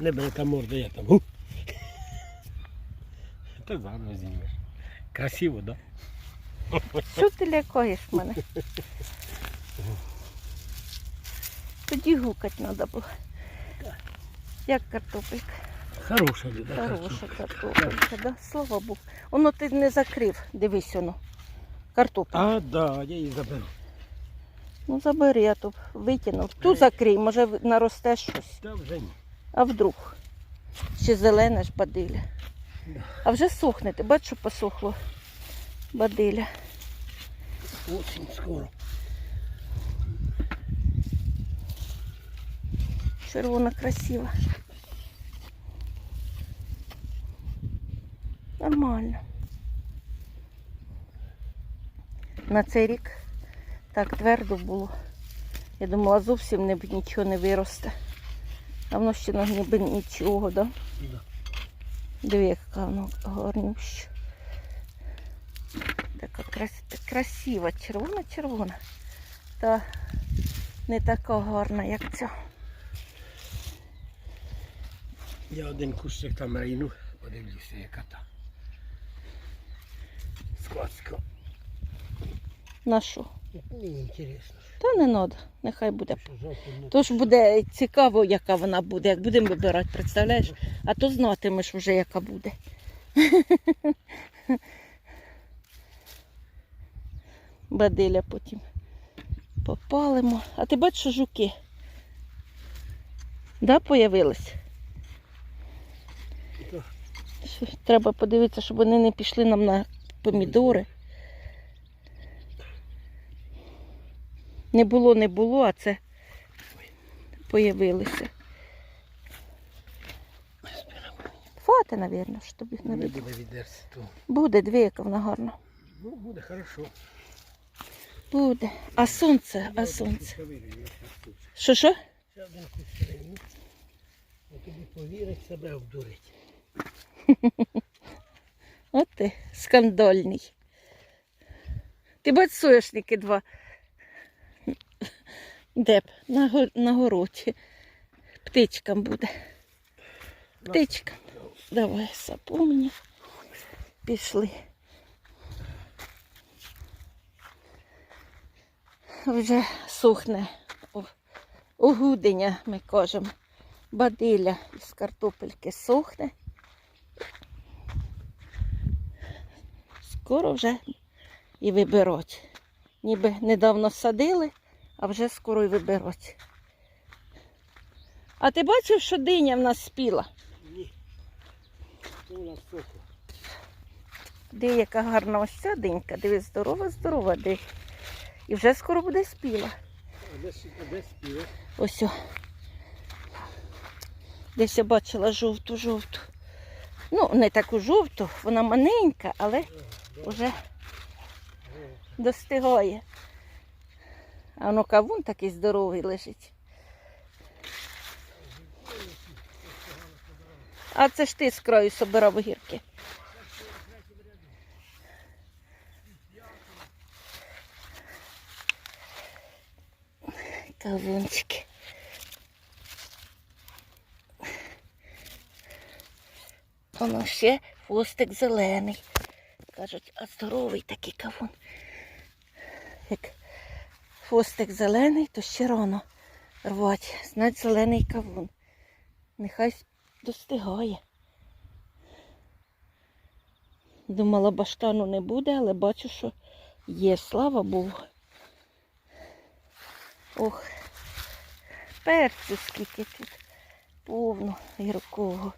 Небелка морда, я там. Гу. Та зараз знімеш. Красиво, да? Що ти лякаєш мене? Тоді гукати треба було. Як картопелька? Хороша люда. Хороша картопелька, да? слава Богу. Воно ти не закрив, дивись воно. Картопель. А, да, я її заберу. Ну забери, я тут витягнув. Ту закрий, може наросте щось. Та вже ні. А вдруг? Ще зелене ж бадиля. А вже сохне, ти бачиш, що посохло бадиля. Осінь скоро. Червона красива. Нормально. На цей рік так твердо було. Я думала, зовсім не, нічого не виросте. А воно ще ну, ніби нічого, да? Да. Диви, яка воно гарнюща. Така крас... красива, червона-червона. Та не така гарна, як ця. Я один кущик там рейну, подивлюся, яка та. Складська. На що? Мені інтересно, Та не треба, нехай буде. Тож буде цікаво, яка вона буде, як будемо вибирати, представляєш? А то знатимеш вже, яка буде. Бадиля потім попалимо. А ти бачиш, що жуки? Да, появились? Треба подивитися, щоб вони не пішли нам на помідори. Не було, не було, а це появилися. Фати, мабуть, що тобі не буде. буде відерці, то Буде, дві, яка вона гарна. ну, буде хорошо. Буде. А сонце, а сонце. Що що? Ще один тобі повірить, себе обдурить. От ти, скандальний. Ти бач соняшники два. Де б? На, на городі. Птичкам буде. Птичкам. Давай сапу. Пішли. Вже сухне. Огудення, ми кажемо. Бадиля з картопельки сухне. Скоро вже і виберуть. Ніби недавно садили, а вже скоро і виберуть. А ти бачив, що диня в нас спіла? Ні. Це у нас сухо. Де яка гарна ось ця динька. Диви, здорова, здорова де. І вже скоро буде спіла. А де, а де співа? Ось. о. Десь я бачила жовту-жовту. Ну, не таку жовту, вона маленька, але вже достигає. А воно кавун такий здоровий лежить. А це ж ти з краю собирав огірки. Кавунчики. Воно ще хвостик зелений. Кажуть, а здоровий такий кавун. Як хвостик зелений, то ще рано рвати. Знать зелений кавун. Нехай достигає. Думала, баштану не буде, але бачу, що є, слава Богу. Ох, перцю скільки тут повно гіркого.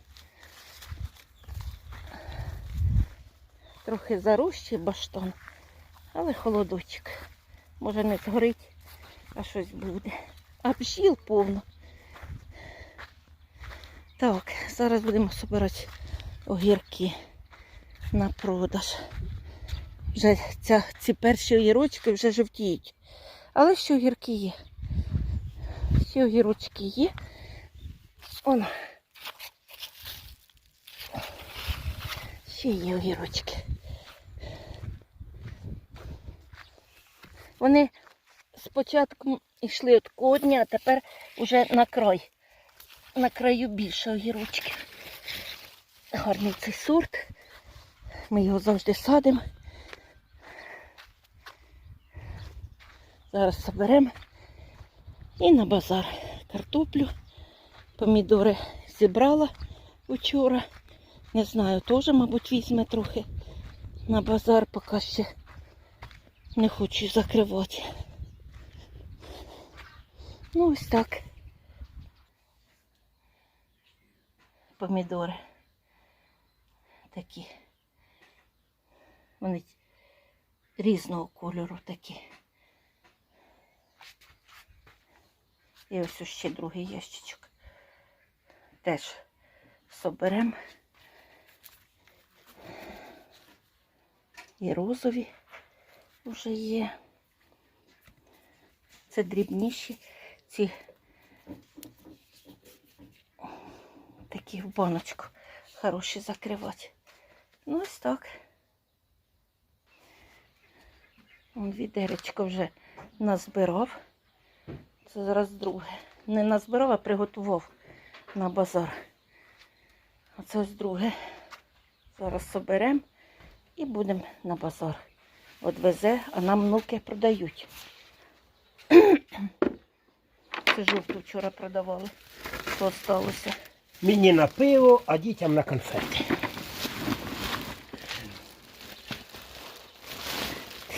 Трохи зарущий баштан, але холодочок. Може не згорить, а щось буде. А бджіл повно. Так, зараз будемо збирати огірки на продаж. Вже ця, ці перші огірочки вже жовтіють. Але ще огірки є. Ще огірочки є. Оно. Ще є огірочки. Вони спочатку йшли від кодня, а тепер уже на край на краю більше огірочків. Гарний цей сорт. Ми його завжди садимо. Зараз заберемо і на базар картоплю. Помідори зібрала вчора. Не знаю, теж, мабуть, візьме трохи на базар, поки ще не хочу закривати. Ну, ось так. Помідори. Такі. Вони різного кольору такі. І ось ще другий ящичок. Теж соберемо. І розові вже є. Це дрібніші, ці такі в баночку хороші закривати. Ну, ось так. Вон відеречко вже назбирав. Це зараз друге. Не назбирав, а приготував на базар. А це ось друге. Зараз соберемо і будемо на базар. Одвезе, а нам внуки продають. Це жовту вчора продавали. Що осталося? Мені на пиво, а дітям на конфети.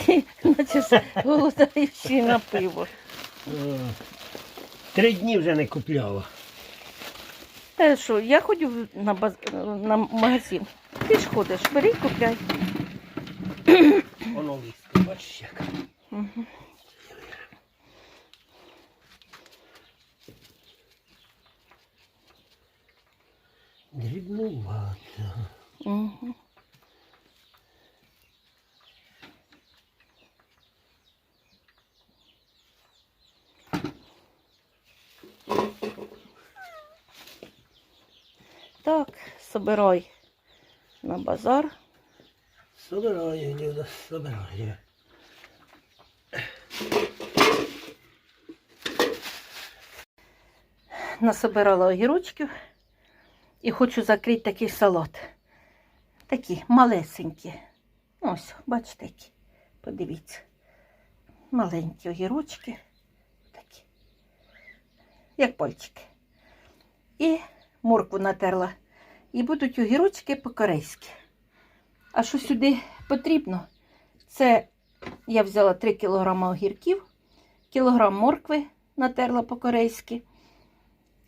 Наче голодаючи на пиво. Е, Три дні вже не купляла. Та що, я ходжу на, баз... на магазин. Ти ж ходиш, бери купляй. Воно листя, бачиш як. Дрібнувато. Так, собирай на базар. Собираю, Люда, собираю. Насобирала огірочків і хочу закрити такий салат. Такі малесенькі. Ось, бачите, які. Подивіться. Маленькі огірочки. Такі. Як пальчики. І моркву натерла. І будуть огірочки по-корейськи. А що сюди потрібно? Це я взяла 3 кг огірків, кілограм моркви натерла по-корейськи,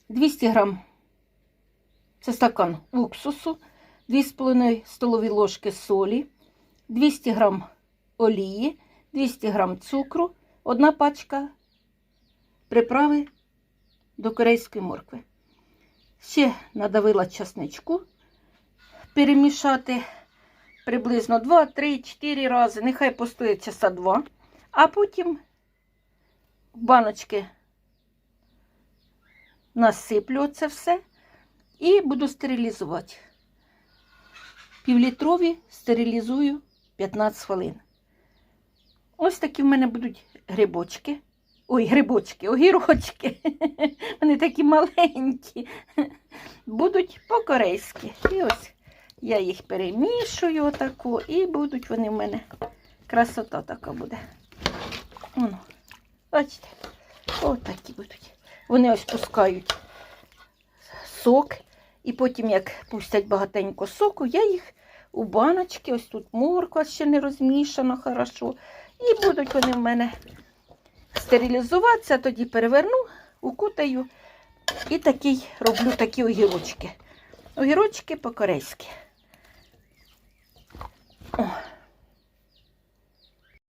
200 грам це стакан уксусу, 2,5 столові ложки солі, 200 грам олії, 200 грам цукру, одна пачка приправи до корейської моркви. Ще надавила часничку, перемішати приблизно 2, 3, 4 рази. Нехай постоїть часа 2. А потім в баночки насиплю це все і буду стерилізувати. Півлітрові стерилізую 15 хвилин. Ось такі в мене будуть грибочки. Ой, грибочки, огірочки. Вони такі маленькі. Будуть по-корейськи. І ось я їх перемішую отаку, і будуть вони в мене. Красота така буде. Воно. Бачите? Отакі будуть. Вони ось пускають сок. І потім, як пустять багатенько соку, я їх у баночки, ось тут морква ще не розмішана хорошо. І будуть вони в мене стерилізуватися, тоді переверну, укутаю. І такий роблю такі огірочки. Огірочки по-корейськи. Oh.